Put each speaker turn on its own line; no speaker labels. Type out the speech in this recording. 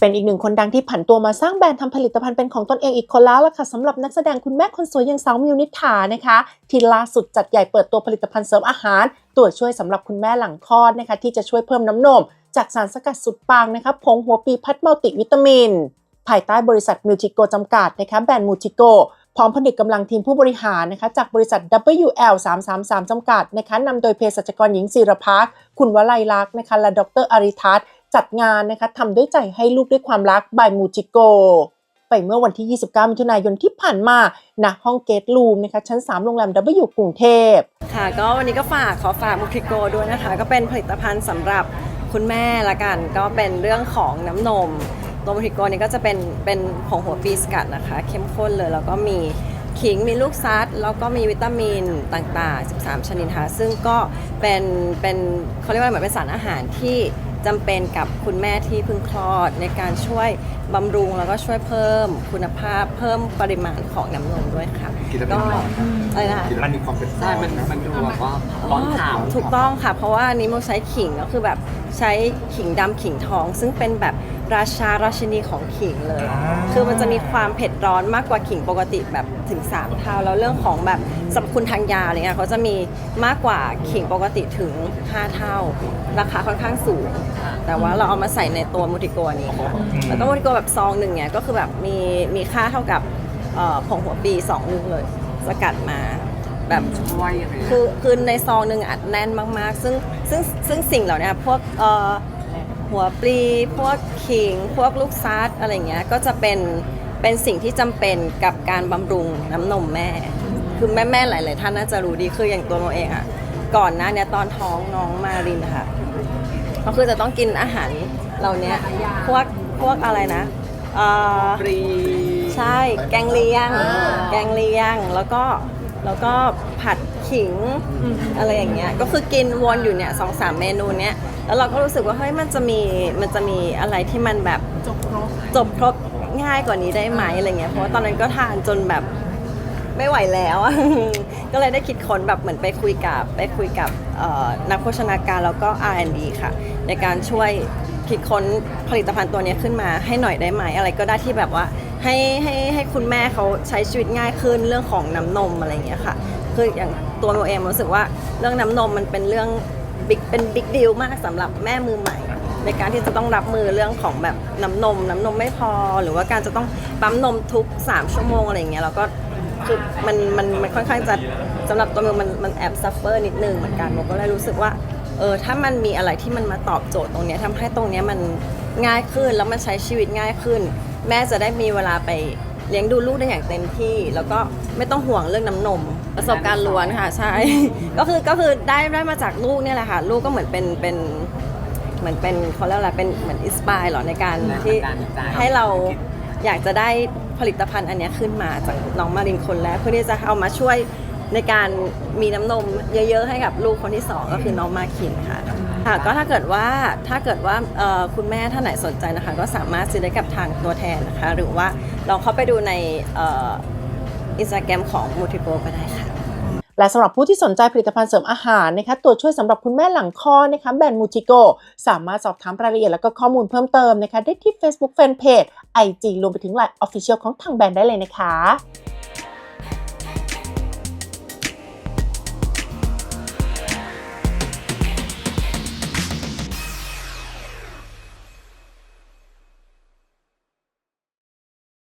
เป็นอีกหนึ่งคนดังที่ผันตัวมาสร้างแบรนด์ทำผลิตภัณฑ์เป็นของตนเองอีกคนแล้วล่ะค่ะสำหรับนักแสดงคุณแม่คนสวยอย่างสาวมิวนิษฐานะคะที่ล่าสุดจัดใหญ่เปิดตัวผลิตภัณฑ์เสริมอาหาร ตัวช่วยสำหรับคุณแม่หลังคลอดนะคะ ที่จะช่วยเพิ่มน้ำนม จากสารสกัดสุดปังนะคะผงหัวปีพัดมัลติวิตามิน ภายใต้บริษัทมิวจิโกจำกัดนะคะแบรนด์มูจิโกพร้อมผนึกกำลังทีมผู้บริหารนะคะจากบริษัท WL 333จำกัดนะคะนำโดยเภสัชกรหญิงศิรพักคุณวลัยลักษณ์นะคะและดรอาริทัศน์ จัดงานนะคะทำด้วยใจให้ลูกด้วยความรักบายมูจิโก ไปเมื่อวันที่ 29 มิถุนายนที่ผ่านมาณห้องเกตลูมนะคะชั้น 3 โรงแรม W กรุงเทพ
ค่ะ ก็วันนี้ก็ฝากขอฝากมุคิโกด้วยนะคะ ก็เป็นผลิตภัณฑ์สำหรับคุณแม่ละกัน ก็เป็นเรื่องของน้ำนม ตัวมุคิโกนี่ก็จะเป็นเป็นผงหัวปีสกัดนะคะ เข้มข้นเลยแล้วก็มีขิงมีลูกซัดแล้วก็มีวิตามินต่างๆ 13 ชนิดค่ะซึ่งก็เป็นเป็นเขาเรียกว่าเหมือนเป็นสารอาหารที่ จำเป็นกับคุณแม่ที่เพิ่งคลอด ในการช่วยบำรุงแล้วก็ช่วยเพิ่มคุณภาพเพิ่มปริมาณของน้ำนมด้วยค่ะ
กินแล้วเป็
ก็
นไง
อะไรนะคะ
กินแล้วมันมีความเป็น
ใช่มันมันดูแบบว่าร้อนข่าว
ถูกต้องค่ะ เพราะว่าอันนี้โมใช้ขิงก็คือแบบ ใช้ขิงดำขิงทอง ซึ่งเป็นแบบราชาราชินีของขิงเลย คือมันจะมีความเผ็ดร้อนมากกว่าขิงปกติแบบถึง 3 เท่า แล้วเรื่องของแบบสรรพคุณทางยาอะไรเงี้ยเขาจะมีมากกว่าขิงปกติถึง 5 เท่า ราคาค่อนข้างสูง แต่ว่าเราเอามาใส่ในตัวมูติโกะนี้ค่ะแล้วก็มูติโกะแบบซองหนึ่งเนี่ยก็คือแบบมีมีค่าเท่ากับเอ่อผงหัวปีสองลูกเลยสกัดมา แบบ
ช่วยยังไง
คือคือในซองหนึ่งอัดแน่นมากๆ ซึ่งซึ่งซึ่งสิ่งเหล่านี้พวกเอ่อหัวปลีพวกขิง พวกลูกซัดอะไรเงี้ยก็จะเป็นเป็นสิ่งที่จำเป็นกับการบำรุงน้ำนมแม่ คือแม่แม่ๆหลาย ๆ ท่านน่าจะรู้ดีคืออย่างตัวโมเองอะก่อนหน้าเนี้ยตอนท้องน้องมารินอะค่ะก็คือจะต้องกินอาหารเหล่านี้พวกพวกอะไรนะเอ่อ
ปรี
ใช่แกงเลียง แกงเลียงแล้วก็ แล้วก็ผัดขิงอะไรอย่างเงี้ยก็คือกินวนอยู่เนี่ยสองสามเมนูเนี้ยแล้วเราก็รู้สึกว่าเฮ้ยมันจะมีมันจะมีอะไรที่มันแบบจบครบจบครบง่ายกว่านี้ได้ไหมอะไรเงี้ยเพราะว่าตอนนั้นก็ทานจนแบบไม่ไหวแล้วอะก็เลยได้คิดค้นแบบเหมือนไปคุยกับไปคุยกับเอ่อนักโภชนาการแล้วก็ R&D ค่ะ ในการช่วยคิดค้นผลิตภัณฑ์ตัวเนี้ยขึ้นมาให้หน่อยได้ไหมอะไรก็ได้ที่แบบว่า ให้ให้ให้คุณแม่เขาใช้ชีวิตง่ายขึ้นเรื่องของน้ำนมอะไรอย่างเงี้ยค่ะ คืออย่างตัวโมเองรู้สึกว่าเรื่องน้ำนมมันเป็นเรื่องบิ๊กเป็นบิ๊กดีลมากสำหรับแม่มือใหม่ ในการที่จะต้องรับมือเรื่องของแบบน้ำนม น้ำนมไม่พอ หรือว่าการจะต้องปั๊มนมทุก 3 ชั่วโมงอะไรอย่างเงี้ยแล้วก็คือมันมันมันค่อนข้างจะสำหรับตัวมิวมันมันแอบซัฟเฟอร์นิดนึงเหมือนกันโมก็เลยรู้สึกว่าเออถ้ามันมีอะไรที่มันมาตอบโจทย์ตรงเนี้ยทำให้ตรงเนี้ยมันง่ายขึ้นแล้วมันใช้ชีวิตง่ายขึ้น แม่จะได้มีเวลาไปเลี้ยงดูลูกได้อย่างเต็มที่ แล้วก็ไม่ต้องห่วงเรื่องน้ำนม ประสบการณ์ล้วนค่ะใช่ ก็คือก็คือได้ได้มาจากลูกเนี่ยแหละค่ะ ลูกก็เหมือนเป็นเป็นเหมือนเป็นเขาเรียกอะไรเป็นเหมือนอินสปายหรอในการที่ให้เราอยากจะได้ผลิตภัณฑ์อันเนี้ยขึ้นมาจากน้องมารินคนแรกเพื่อที่จะเอามาช่วยในการมีน้ำนมเยอะๆให้กับลูกคนที่สองก็คือน้องมาคินค่ะ ค่ะก็ถ้าเกิดว่าถ้าเกิดว่าเอ่อคุณแม่ท่านไหนสนใจนะคะ ก็สามารถซื้อได้กับทางตัวแทนนะคะ หรือว่าลองเข้าไปดูในอินสตาแกรมของมูทิโกก็ได้ค่ะ
และสำหรับผู้ที่สนใจผลิตภัณฑ์เสริมอาหารนะคะตัวช่วยสำหรับคุณแม่หลังคลอดนะคะแบรนด์มูจิโกสามารถสอบถามรายละเอียดและก็ข้อมูลเพิ่มเติมนะคะได้ที่ Facebook Fanpage IG รวมไปถึง Line Official ของทางแบรนด์ได้เลยนะคะ